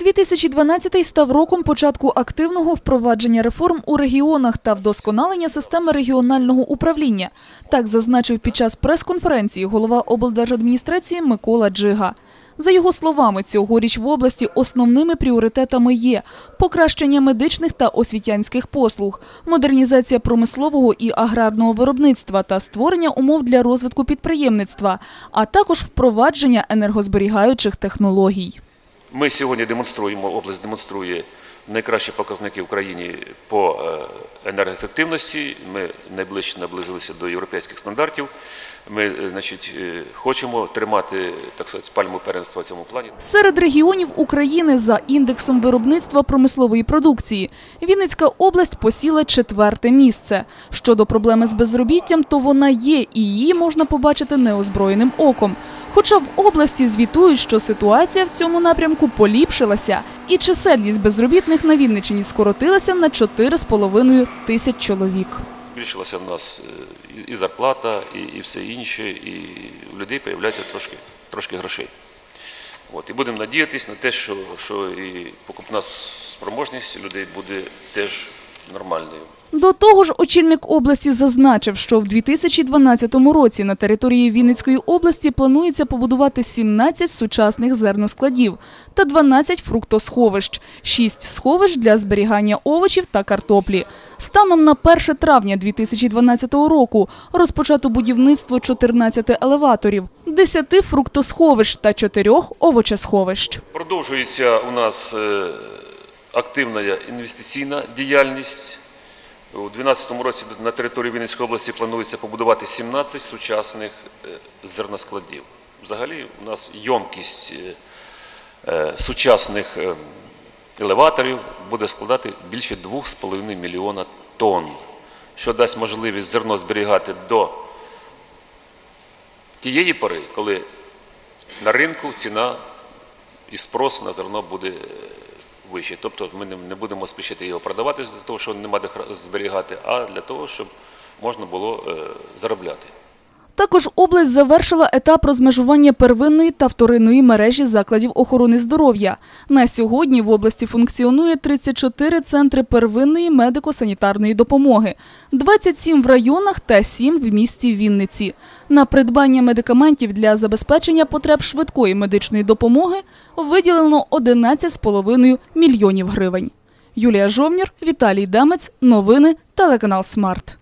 2012 став роком початку активного впровадження реформ у регіонах та вдосконалення системи регіонального управління. Так зазначив під час прес-конференції голова облдержадміністрації Микола Джига. За його словами, цьогоріч в області основними пріоритетами є покращення медичних та освітянських послуг, модернізація промислового і аграрного виробництва та створення умов для розвитку підприємництва, а також впровадження енергозберігаючих технологій. Ми сьогодні демонструємо, область демонструє найкращі показники в Україні по е, енергоефективності. Ми найближче наблизилися до європейських стандартів. Ми е, значить, е, хочемо тримати так сказати, пальму первенства в цьому плані. Серед регіонів України за індексом виробництва промислової продукції Вінницька область посіла четверте місце. Щодо проблеми з безробіттям, то вона є і її можна побачити неозброєним оком. Хоча в області звітують, що ситуація в цьому напрямку поліпшилася, і чисельність безробітних на Вінниччині скоротилася на 4,5 тисяч чоловік. Збільшилася в нас е, і зарплата, і, і все інше, і у людей з'являється трошки, трошки грошей. От, і будемо надіятися на те, що, що і покупна спроможність людей буде теж нормальною. До того ж, очільник області зазначив, що в 2012 році на території Вінницької області планується побудувати 17 сучасних зерноскладів та 12 фруктосховищ, 6 сховищ для зберігання овочів та картоплі. Станом на 1 травня 2012 року розпочато будівництво 14 елеваторів, 10 фруктосховищ та 4 овочесховищ. Продовжується у нас е, активна інвестиційна діяльність. У 2012 році на території Вінницької області планується побудувати 17 сучасних е, зерноскладів. Взагалі у нас йомкість е, е, сучасних елеваторів буде складати більше 2,5 мільйона тонн, що дасть можливість зерно зберігати до тієї пори, коли на ринку ціна і спрос на зерно буде вищий. Тобто ми не- будемо спішити його продавати з того, що нема де зберігати, а для того, щоб можна було е, заробляти. Також область завершила етап розмежування первинної та вторинної мережі закладів охорони здоров'я. На сьогодні в області функціонує 34 центри первинної медико-санітарної допомоги, 27 в районах та 7 в місті Вінниці. На придбання медикаментів для забезпечення потреб швидкої медичної допомоги виділено 11,5 мільйонів гривень. Юлія Жовнір, Віталій Дамець. Новини. Телеканал Смарт.